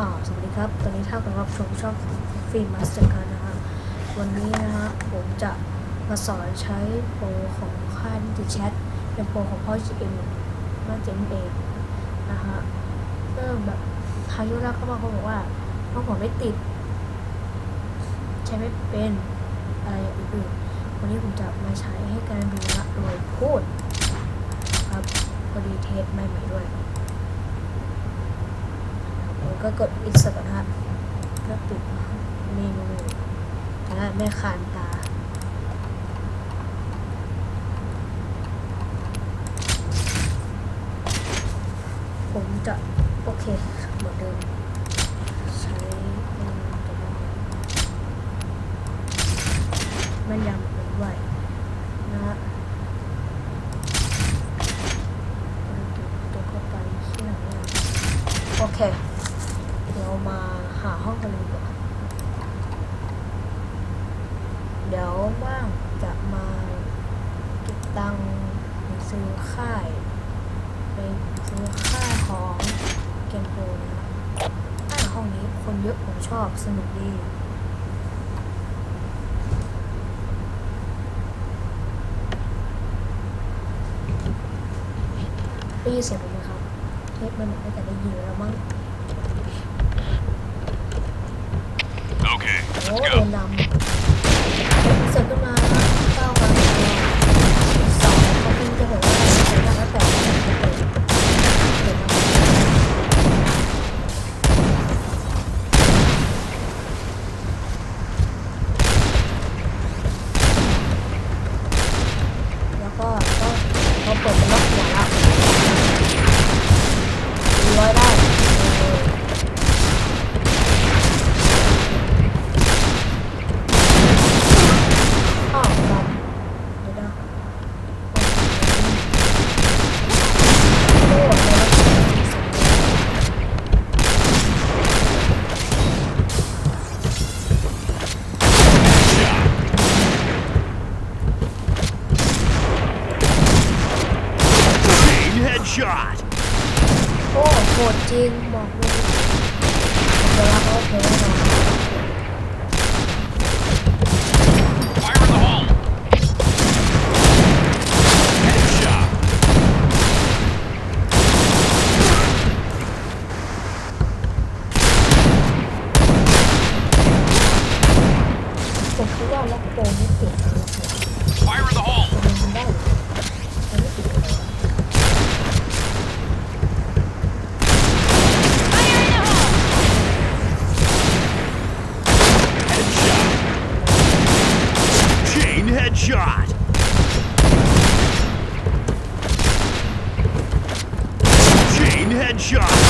อ่าสวัสดีครับ ตอนนี้ท่านกำลังรับชมช่องฟิล์มมาสเตอร์การนะฮะวันนี้นะฮะผมจะมาสอนใช้โปรของค่ายนิติแชทเป็นโปรของพ่อจีเอ็มมาเจนเองนะฮะเริ่มแบบทางยุราก็มาเขาบอกว่าเพราะผมไม่ติด ใช้ไม่เป็นอะไรอย่างอื่นๆวันนี้ผมจะมาใช้ให้การดูนะโดยพูดครับพอดีเทสใหม่ๆด้วย ก็กด insert นะครับก็ปิดเมนูและแม่คานตา ผมจะ โอเคเหมือนเดิม ใช้เมนูตัวนี้แมันยำเป็นด้วยนะฮะตัวเข้าไปที่ไหนอะโอเค เรามาหาห้องกันเลยดีกว่าเดี๋ยวว่างจะมาเก็บตังค์ไปซื้อค่าย ไปซื้อค่ายของเกมโปรนะครับอ่าห้องนี้คนเยอะผมชอบสนุกดีได้ยินเสียงผมไหมครับเทปมันน่าจะได้ยินแล้วมั้ง Okay, โอ้ let's โด go. นดำเสร็จขึ้นมาเก้าวันสองเขาพิมพ์จะบอกว่าใช้ได้แล้วแต่ไม่ได้เปิดเปิดมาแล้วก็ก็พอเปิดเป็นล็อกหัวแล้วร้อยได้เออ อ้าวครับเดี๋ยวนะโอ้โหเลย Chain headshot. โอ้โหดจริงบอกเลยเวลาเขาโอเคแน่นอน Headshot!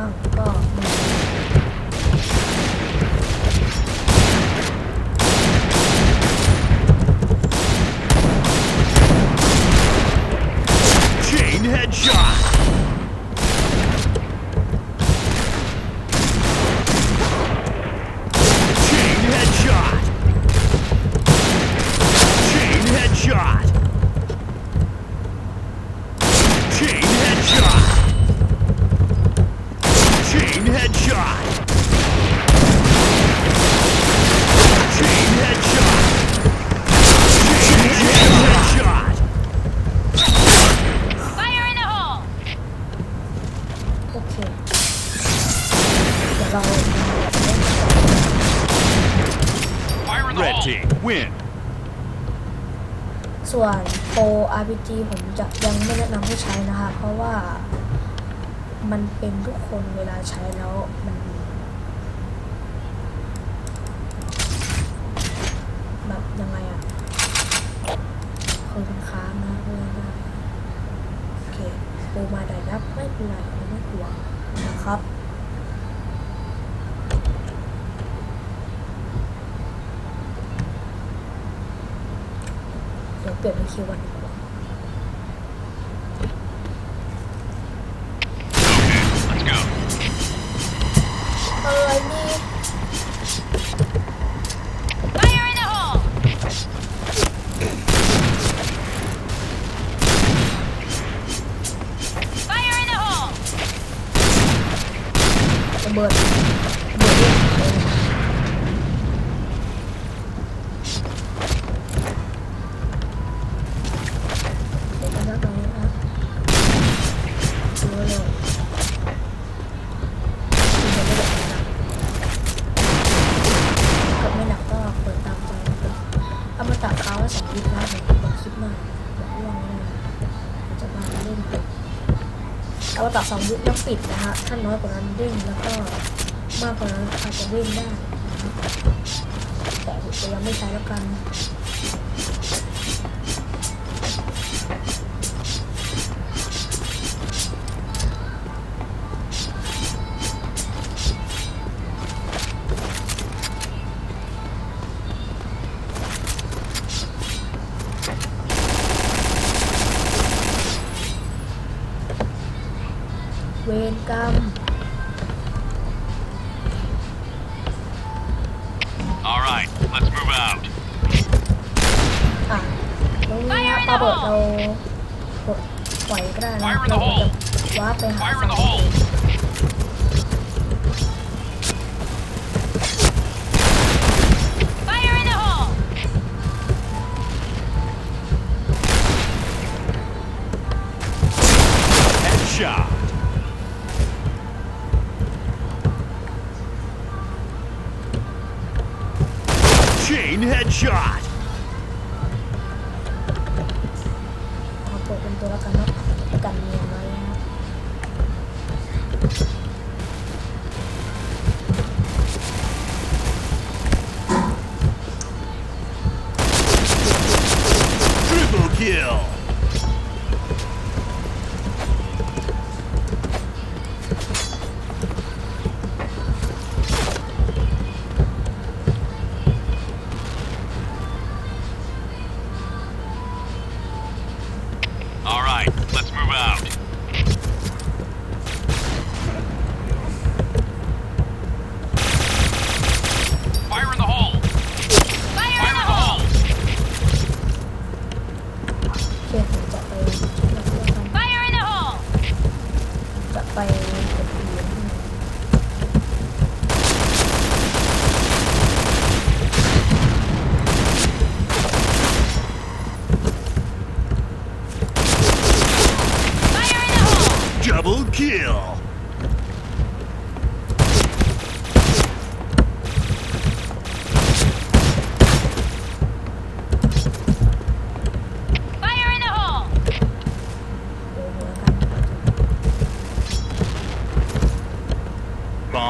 많구나. Red team win. ส่วนโปร RPG ผมจะยังไม่แนะนำให้ใช้นะคะ เพราะว่ามันเป็นทุกคนเวลาใช้แล้วมันแบบยังไงอะคือมันค้างนะเลยนะโอเคโปรมาได้รับไม่เป็นไรไม่กลัวนะครับ เดี๋ยวเปลี่ยนเป็นคิววัน ตัดสองยุคแล้วปิดนะฮะถ้าน้อยกว่านั้นเด้งแล้วก็มากกว่านั้นอาจจะเด้งได้แต่จะยังไม่ใช้แล้วกัน จะว้าร์ปไปหา Fire in ฝั่ง the hole. Fire in the hole! Headshot. Chain headshot.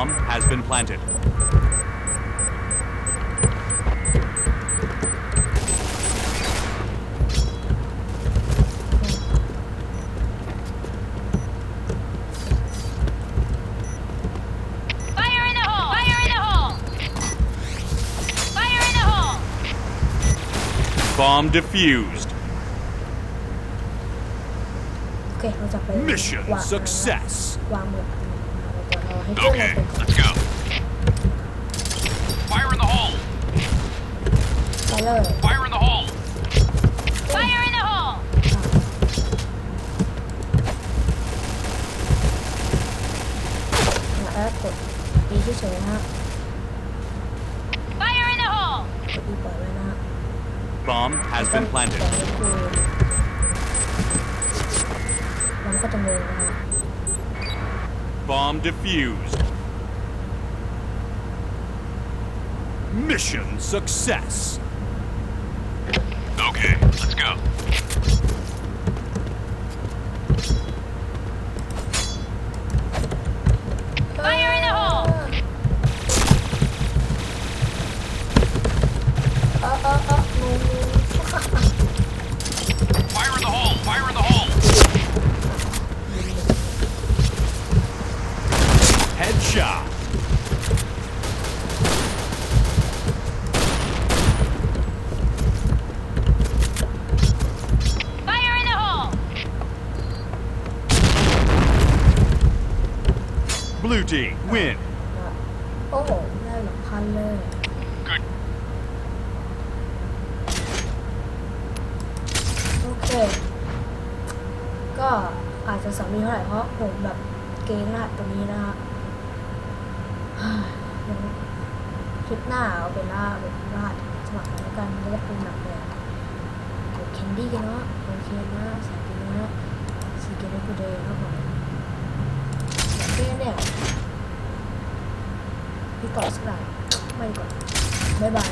Bomb has been planted. Fire in the hole! Fire in the hole! Fire in the hole! Bomb defused. โอเคเราจะไป Mission วาง success. วางหมวกกันนะครับเดี๋ Okay, เป็น let's go. Fire in the hole! ไปเลย Fire in the hole! Fire in the hole! แล้วกดดีเฉยๆนะฮะ Fire in the hole! กดดีปล่อยไว้นะฮะ Bomb has been ปล่อย planted. ไว้คือมันก็จะงงนะฮะ Bomb defused. Mission success. Okay, let's go. Blue team win. โอ้โหได้หลักพันเลย Good. โอเค ก็อาจจะสามีเท่าไหร่เพราะผมแบบเกรงรหัสตัวนี้นะฮะเฮ้ยเดี๋ยวคลิปหน้าเอาเป็นล่าเป็นรหัสสมัครแล้วกันจะได้เป็นหนักเลยกดแคนดี้กันเนาะโอเคนะสายกินนะสีเกมกูเดย์ครับผม โอเคเนี่ยพี่ต่อสักหน่อยไม่ก่อนบ๊ายบาย